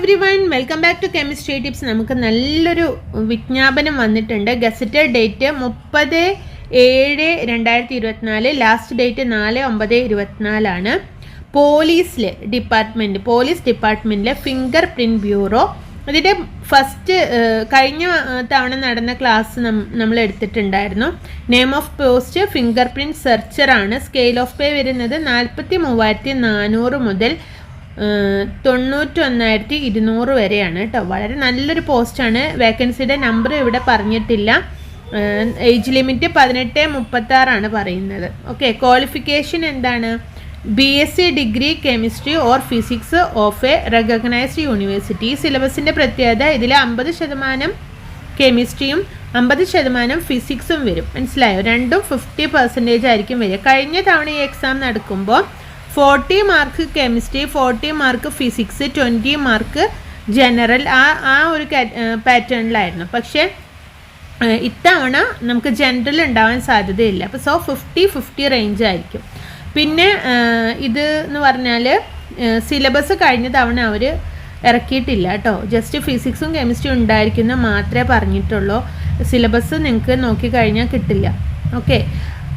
Every one welcome back to chemistry tips നമുക്ക് നല്ലൊരു വിജ്ഞാപനം വന്നിട്ടുണ്ട്. ഗസറ്റഡ് ഡേറ്റ് മുപ്പത് ഏഴ് രണ്ടായിരത്തി ഇരുപത്തിനാല് ലാസ്റ്റ് ഡേറ്റ് നാല് ഒമ്പത് ഇരുപത്തിനാലാണ്. പോലീസിൽ ഡിപ്പാർട്ട്മെന്റ് പോലീസ് ഡിപ്പാർട്ട്മെന്റിലെ ഫിംഗർ പ്രിന്റ് ബ്യൂറോ അതിന്റെ ഫസ്റ്റ് കഴിഞ്ഞ തവണ നടന്ന ക്ലാസ് നമ്മൾ എടുത്തിട്ടുണ്ടായിരുന്നു. Name of post finger print സെർച്ചറാണ് scale of pay വരുന്നത് നാൽപ്പത്തി മൂവായിരത്തി നാനൂറ് മുതൽ തൊണ്ണൂറ്റൊന്നായിരത്തി ഇരുന്നൂറ് വരെയാണ് കേട്ടോ വളരെ നല്ലൊരു പോസ്റ്റാണ്. വേക്കൻസിയുടെ നമ്പർ ഇവിടെ പറഞ്ഞിട്ടില്ല. ഏജ് ലിമിറ്റ് പതിനെട്ട് മുപ്പത്തി ആറാണ് പറയുന്നത്. ഓക്കെ ക്വാളിഫിക്കേഷൻ എന്താണ്? B S C degree chemistry or physics of a recognised university. സിലബസിന്റെ പ്രത്യേകത ഇതിൽ അമ്പത് ശതമാനം കെമിസ്ട്രിയും അമ്പത് ശതമാനം ഫിസിക്സും വരും. മനസ്സിലായോ? രണ്ടും ഫിഫ്റ്റി പെർസെന്റേജ് ആയിരിക്കും വരിക. കഴിഞ്ഞ തവണ ഈ എക്സാം നടക്കുമ്പോൾ forty mark chemistry forty mark physics twenty mark general. ആ ആ ഒരു പാറ്റേണിലായിരുന്നു. പക്ഷേ ഇത്തവണ നമുക്ക് ജനറൽ ഉണ്ടാവാൻ സാധ്യതയില്ല. അപ്പോൾ സോ ഫിഫ്റ്റി ഫിഫ്റ്റി റേഞ്ച് ആയിരിക്കും. പിന്നെ ഇത് എന്ന് പറഞ്ഞാൽ സിലബസ് കഴിഞ്ഞ തവണ അവർ ഇറക്കിയിട്ടില്ല കേട്ടോ. ജസ്റ്റ് ഫിസിക്സും കെമിസ്ട്രിയും ഉണ്ടായിരിക്കുന്ന മാത്രമേ പറഞ്ഞിട്ടുള്ളൂ. സിലബസ് നിങ്ങൾക്ക് നോക്കിക്കഴിഞ്ഞാൽ കിട്ടില്ല. ഓക്കെ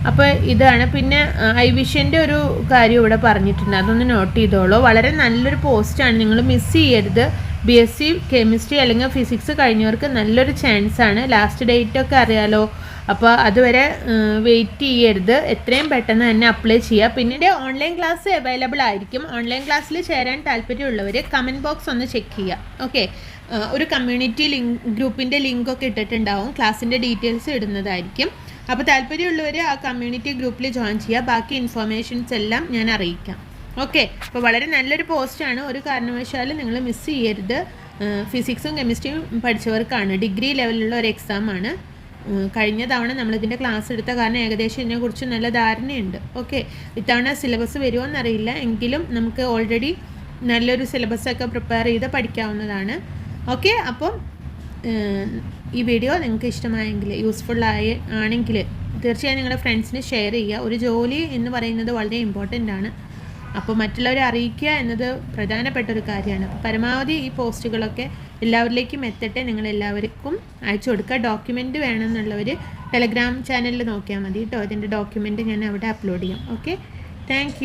അപ്പോൾ ഇതാണ്. പിന്നെ ഐ വിഷന്റെ ഒരു കാര്യം ഇവിടെ പറഞ്ഞിട്ടുണ്ട്. അതൊന്ന് നോട്ട് ചെയ്തോളൂ. വളരെ നല്ലൊരു പോസ്റ്റാണ് നിങ്ങൾ മിസ് ചെയ്യരുത്. ബി എസ് സി കെമിസ്ട്രി അല്ലെങ്കിൽ ഫിസിക്സ് കഴിഞ്ഞവർക്ക് നല്ലൊരു ചാൻസ് ആണ്. ലാസ്റ്റ് ഡേറ്റ് ഒക്കെ അറിയാലോ. അപ്പോൾ അതുവരെ വെയിറ്റ് ചെയ്യരുത്. എത്രയും പെട്ടെന്ന് തന്നെ അപ്ലൈ ചെയ്യുക പിന്നീട് ഓൺലൈൻ ക്ലാസ് അവൈലബിൾ ആയിരിക്കും. ഓൺലൈൻ ക്ലാസ്സിൽ ചേരാൻ താല്പര്യമുള്ളവർ കമന്റ് ബോക്സ് ഒന്ന് ചെക്ക് ചെയ്യുക ഓക്കെ ഒരു കമ്മ്യൂണിറ്റി ലിങ്ക് ഗ്രൂപ്പിന്റെ ലിങ്കൊക്കെ ഇട്ടിട്ടുണ്ടാവും. ക്ലാസ്സിന്റെ ഡീറ്റെയിൽസ് ഇടുന്നതായിരിക്കും. അപ്പോൾ താല്പര്യമുള്ളവർ ആ കമ്മ്യൂണിറ്റി ഗ്രൂപ്പിൽ ജോയിൻ ചെയ്യുക. ബാക്കി ഇൻഫർമേഷൻസ് എല്ലാം ഞാൻ അറിയിക്കാം. ഓക്കെ അപ്പോൾ വളരെ നല്ലൊരു പോസ്റ്റാണ് ഒരു കാരണവശാലും നിങ്ങൾ മിസ് ചെയ്യരുത്. ഫിസിക്സും കെമിസ്ട്രിയും പഠിച്ചവർക്കാണ്. ഡിഗ്രി ലെവലിലുള്ള ഒരു എക്സാമാണ് കഴിഞ്ഞ തവണ നമ്മളിതിന്റെ ക്ലാസ് എടുത്ത കാരണം ഏകദേശം ഇതിനെക്കുറിച്ച് നല്ല ധാരണയുണ്ട്. ഓക്കെ ഇത്തവണ സിലബസ് വരുമോ എന്നറിയില്ല എങ്കിലും നമുക്ക് ഓൾറെഡി നല്ലൊരു സിലബസ് സിലബസൊക്കെ പ്രിപ്പയർ ചെയ്ത് പഠിക്കാവുന്നതാണ്. ഓക്കെ അപ്പം ഈ വീഡിയോ നിങ്ങൾക്ക് ഇഷ്ടമായെങ്കിൽ യൂസ്ഫുൾ ആയി ആണെങ്കിൽ തീർച്ചയായും നിങ്ങളുടെ ഫ്രണ്ട്സിന് ഷെയർ ചെയ്യുക. ഒരു ജോലി എന്ന് പറയുന്നത് വളരെ ഇമ്പോർട്ടന്റ് ആണ്. അപ്പോൾ മറ്റുള്ളവരെ അറിയിക്കുക എന്നത് പ്രധാനപ്പെട്ട ഒരു കാര്യമാണ്. അപ്പോൾ പരമാവധി ഈ പോസ്റ്റുകളൊക്കെ എല്ലാവരിലേക്കും എത്തട്ടെ. നിങ്ങൾ എല്ലാവർക്കും അയച്ചു കൊടുക്കുക. ഡോക്യുമെന്റ് വേണമെന്നുള്ളവർ ടെലഗ്രാം ചാനലിൽ നോക്കിയാൽ മതി കേട്ടോ. അതിന്റെ ഡോക്യുമെന്റ് ഞാൻ അവിടെ അപ്ലോഡ് ചെയ്യാം. Okay thank